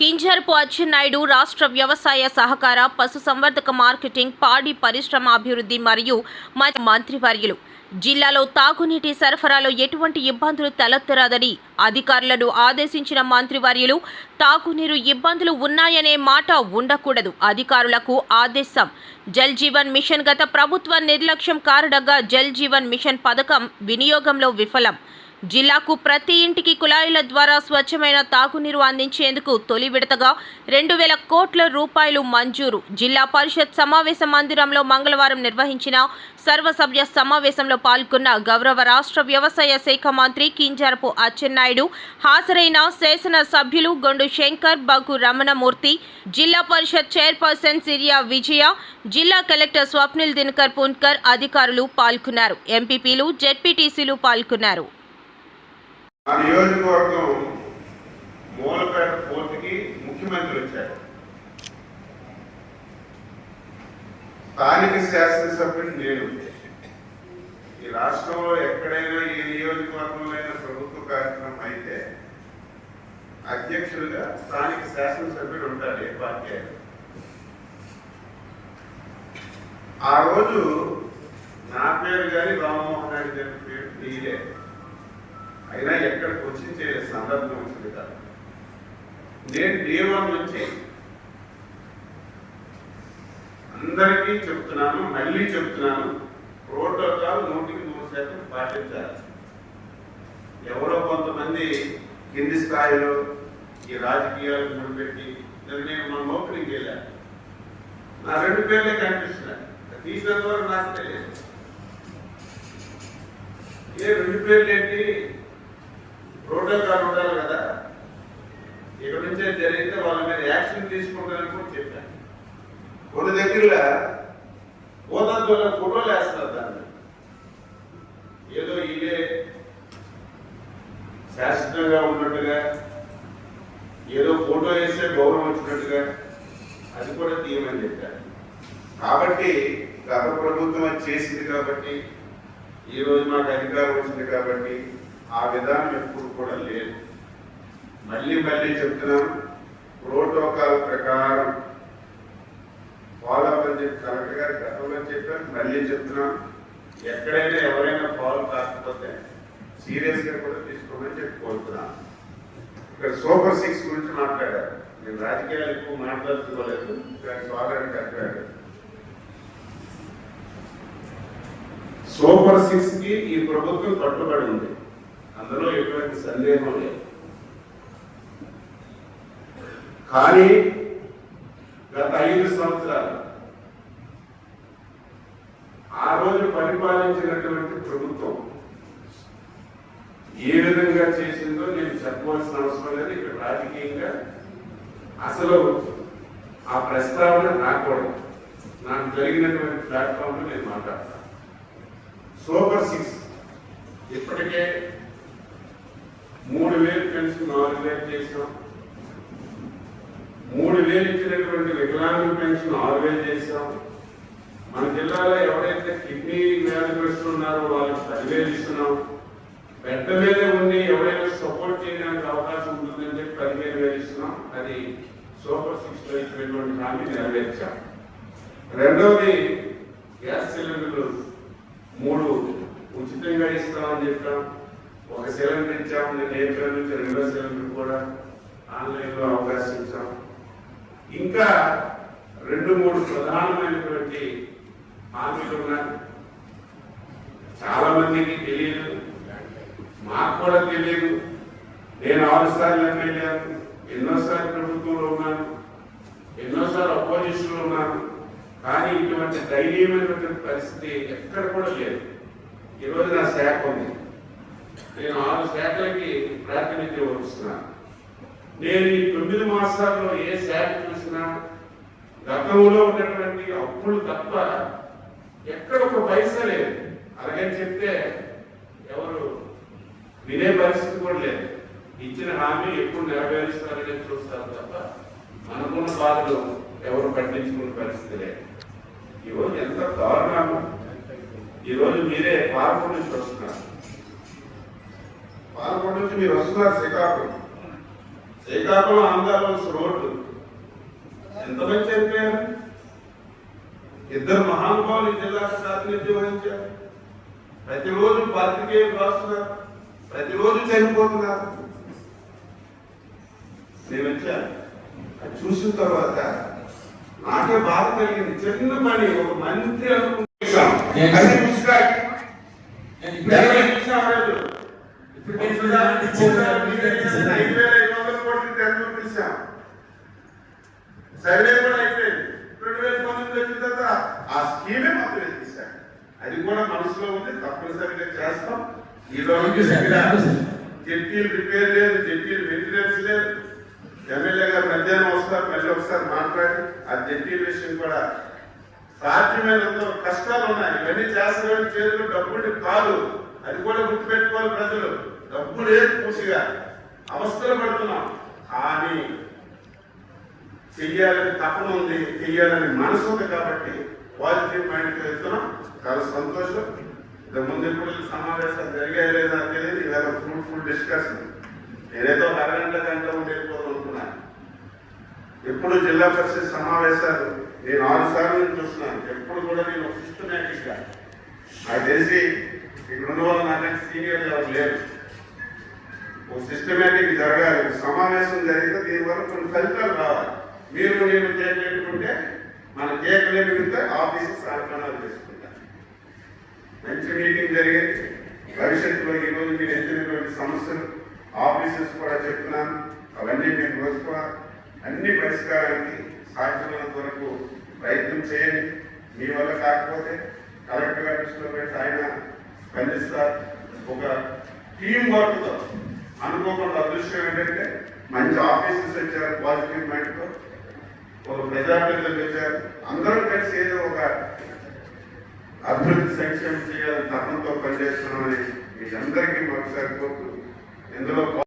కింజర్పు అచ్చెన్నాయుడు రాష్ట్ర వ్యవసాయ సహకార పశుసంవర్ధక మార్కెటింగ్ పాడి పరిశ్రమ అభివృద్ధి మరియు మ- మంత్రివర్యులు. జిల్లాలో తాగునీటి సరఫరాలో ఎటువంటి ఇబ్బందులు తలెత్తరాదని అధికారులను ఆదేశించిన మంత్రివర్యులు తాగునీరు ఇబ్బందులు ఉన్నాయనే మాట ఉండకూడదు అధికారులకు ఆదేశం. జల్ జీవన్ మిషన్ గత ప్రభుత్వ నిర్లక్ష్యం కారణంగా జల్ జీవన్ మిషన్ పథకం వినియోగంలో విఫలం. జిల్లాకు ప్రతి ఇంటికి కుళాయిల ద్వారా స్వచ్ఛమైన తాగునీరు అందించేందుకు తొలి విడతగా రెండు వేల కోట్ల రూపాయలు మంజూరు. జిల్లా పరిషత్ సమావేశ మందిరంలో మంగళవారం నిర్వహించిన సర్వసభ్య సమావేశంలో పాల్గొన్న గౌరవ రాష్ట్ర వ్యవసాయ శాఖ మంత్రి కింజరపు అచ్చెన్నాయుడు హాజరైన శాసన సభ్యులు గొండు శంకర్ బగు రమణమూర్తి జిల్లా పరిషత్ చైర్పర్సన్ సిరియా విజయ జిల్లా కలెక్టర్ స్వప్నిల్ దినకర్ పున్కర్ అధికారులు పాల్గొన్నారు. ఎంపీపీలు జెడ్పీటీసీలు పాల్గొన్నారు. ఆ నియోజకవర్గం మూలపేట పోర్టుకి ముఖ్యమంత్రి వచ్చారు. స్థానిక శాసనసభ్యుడు నేను. ఈ రాష్ట్రంలో ఎక్కడైనా ఏ నియోజకవర్గంలో ప్రభుత్వ కార్యక్రమం అయితే అధ్యక్షుడిగా స్థానిక శాసనసభ్యుడు ఉంటాడు ఏ పార్టీ ఆ రోజు నా పేరు కానీ రామ్మోహన్ రెడ్డి గారి పేరు నీలే అయినా ఎక్కడికి వచ్చి సందర్భం వచ్చింది కదా నేను దేవం నుంచి అందరికీ చెప్తున్నాను మళ్ళీ చెప్తున్నాను ప్రోటోకాల్ నూటికి నూరు శాతం పాటించాలి. ఎవరో కొంతమంది కింది స్థాయిలో ఈ రాజకీయాలు ముడిపెట్టి నేను నేను మన ఓపెనింగ్ వెళ్ళాను నా రెండు పేర్లే కనిపిస్తున్నాయి. తీసినంత వరకు నాకు తెలియదు. ఏ రెండు పేర్లు ఏంటి? ప్రోటోకాల్ ఉండాలి కదా. ఇక్కడ నుంచే జరిగితే వాళ్ళ మీద యాక్షన్ తీసుకుంటారని కూడా చెప్పాను. కొన్ని దగ్గర పోతంతో ఫోటోలు వేస్తున్నారు దాన్ని. ఏదో ఇదే శాశ్వతంగా ఉన్నట్టుగా ఏదో ఫోటో వేస్తే గౌరవం వచ్చినట్టుగా అది కూడా తీయమని చెప్పారు. కాబట్టి గత ప్రభుత్వం అది చేసింది కాబట్టి ఈ మాకు అధికారం వచ్చింది కాబట్టి ఆ విధానం ఎప్పుడు కూడా లేదు. మళ్ళీ మళ్ళీ చెప్తున్నాను ప్రోటోకాల్ ప్రకారం ఫాలో అని చెప్పి కలెక్టర్ గారు గతంలో చెప్పారు మళ్ళీ చెప్తున్నాను. ఎక్కడైనా ఎవరైనా ఫాలో కాకపోతే సీరియస్గా కూడా తీసుకోమని చెప్పి కోరుతున్నాను. ఇక్కడ సూపర్ సిక్స్ గురించి మాట్లాడారు. నేను రాజకీయాలు ఎక్కువ మాట్లాడుకోలేదు. కానీ స్వాగతం కట్టాడు సూపర్ సిక్స్కి ఈ ప్రభుత్వం కట్టుబడి ఉంది. ఎటువంటి సందేహం లేదు. కానీ గత ఐదు సంవత్సరాలు ఆ రోజు పరిపాలించినటువంటి ప్రభుత్వం ఏ విధంగా చేసిందో నేను చెప్పవలసిన అవసరం లేదు. ఇక్కడ రాజకీయంగా అసలు ఆ ప్రస్తావన రాకూడదు. నాకు జరిగినటువంటి ప్లాట్ఫామ్లో నేను మాట్లాడతాను. సూపర్ సిక్స్ ఇప్పటికే మూడు వేలు పెన్షన్ నాలుగు వేలు చేసాం మూడు వేలు ఇచ్చినటువంటి వికలాంగుల పెన్షన్ ఆరు వేలు చేసాం మన జిల్లాలో ఎవరైతే కిడ్నీ వ్యాధిగ్రస్తులు ఉన్నారో వాళ్ళకి పదివేలు ఇస్తున్నాం. పెద్ద మీద ఉండి ఎవరైనా సపోర్ట్ చేయడానికి అవకాశం ఉంటుందని చెప్పి పదిహేను వేలు ఇస్తున్నాం. అది సూపర్ సిక్స్లో ఇచ్చినటువంటి హామీ నెరవేర్చాం. రెండవది గ్యాస్ సిలిండర్లు మూడు ఉచితంగా ఇస్తామని చెప్పాం. ఒక సిలిండర్ ఇచ్చాము నేను ఏప్రిల్ నుంచి రెండో సిలిండర్ కూడా ఆన్లైన్లో అవకాశం ఇచ్చాం. ఇంకా రెండు మూడు ప్రధానమైనటువంటి హామీలు ఉన్నాయి. చాలా మందికి తెలియదు మాకు కూడా తెలియదు నేను ఆరుసార్లు ఎమ్మెల్యేను ఎన్నోసార్లు ప్రభుత్వంలో ఉన్నాను ఎన్నోసార్లు అపోజిషన్లో ఉన్నాను. కానీ ఇటువంటి దయనీయమైనటువంటి పరిస్థితి ఎక్కడ కూడా లేదు. ఈరోజు నా శాఖ ఉంది. నేను ఆరు శాఖలకి ప్రాతినిధ్యం వహిస్తున్నాను. నేను ఈ తొమ్మిది మాసాల్లో ఏ శాఖ చూసినా గతంలో ఉన్నటువంటి అప్పులు తప్ప ఎక్కడ ఒక పైసా లేదు. అలాగని చెప్తే ఎవరు వినే పరిస్థితి కూడా లేదు. ఇచ్చిన హామీ ఎప్పుడు నెరవేరుస్తారని చూస్తారు తప్ప మనకున్న బాధలు ఎవరు పట్టించుకునే పరిస్థితి లేదు. ఈరోజు ఎంత దారుణము ఈరోజు మీరే పార్కు నుంచి వస్తున్నారు పాలకొండ నుంచి మీరు వస్తున్నారు శ్రీకాకుళం. శ్రీకాకుళం ఆంధ్రవలస రోడ్డు. ఎంతమంది చనిపోయారు ఇద్దరు మహానుభావులు ఈ జిల్లాకు ప్రాతినిధ్యం వహించారు. ప్రతిరోజు పాత్రికేయులు రాస్తున్నారు. ప్రతిరోజు చనిపోతున్నారు. నేను వచ్చాను. అది చూసిన తర్వాత నాకే బాధ కలిగింది. చిన్న పని ఒక మంత్రి అనుకుంటాం. ఇప్పుడే మీరు చూడాలని ఇచ్చేసారు, మీరు ఇచ్చేసారు. ఐదు వేల ఐదు వందల కోట్లు టెండర్ తీసాం. సర్వే కూడా అయిపోయింది. రెండు వేల పంతొమ్మిది వచ్చిన తర్వాత ఆ స్కీమే అది కూడా మనసులో ఉంది తప్పనిసరిగా చేస్తాం. ఈ రోజు. జడ్జీలు రిపేర్ లేదు జడ్జీలు మెయింటెనెన్స్ లేదు. ఎమ్మెల్యే గారు మధ్యాహ్నం వస్తారు మళ్ళీ ఒకసారి మాట్లాడి ఆ జడ్జీల విషయం కూడా సాధ్యమైనంత కష్టాలు ఉన్నాయి. ఇవన్నీ చేస్తున్న చేతులు డబ్బులు కాదు అది కూడా గుర్తుపెట్టుకోవాలి ప్రజలు. డబ్బు లేదు పూసిగా అవస్థలు పడుతున్నాం. కానీ చెయ్యాలని తపన ఉంది చెయ్యాలని మనసు ఉంది కాబట్టి పాజిటివ్ మైండ్ వెళ్తున్నాం. చాలా సంతోషం. ఇంత ముందు ఎప్పుడు సమావేశాలు జరిగాయి లేదా తెలియదు. ఇవాళ ఫ్రూట్ఫుల్ డిస్కషన్ నేనేదో ఒక అరగంట గంట ఉండేపోదాం అనుకున్నాను ఎప్పుడు జిల్లా పరిషత్ సమావేశాలు నేను ఆరు సార్లు నుంచి చూస్తున్నాను. ఎప్పుడు కూడా నేను సిస్టమేటిక్గా నాకు తెలిసి ఇక్కడ ఉన్న వాళ్ళు నాకంటే సీనియర్ ఎవరు లేరు. ఒక సిస్టమేటిక్ జరగాలి. సమావేశం జరిగితే దీనివల్ల కొన్ని ఫలితాలు రావాలి. మీరు నేను కేక్ పెట్టుకుంటే మన కేక్ పెడితే ఆఫీసు సహకారాలు చేసుకుంటాం మంచి మీటింగ్ జరిగేది భవిష్యత్తులో ఈ రోజు మీరు ఎత్తినటువంటి సమస్యలు ఆఫీసెస్ కూడా చెప్తున్నాను. అవన్నీ మీరు రోజుకోవాలి అన్ని పరిష్కారానికి సాధ్యమైనంత వరకు ప్రయత్నం చేయండి. మీ వల్ల కాకపోతే కలెక్టర్ గారి దృష్టిలో పెట్టి ఆయన స్పందిస్తారు. ఒక టీం వర్క్తో అనుకోకుండా అదృష్టం ఏంటంటే మంచి ఆఫీసర్స్ వచ్చారు పాజిటివ్ మైండ్తో ఒక ప్రజాప్రతినిధులు వచ్చారు అందరూ కలిసి ఏదో ఒక అభివృద్ధి సంక్షేమం చేయాలని తపంతో పనిచేస్తున్నామని మీ అందరికీ మరొకసారి కోరుతూ ఇందులో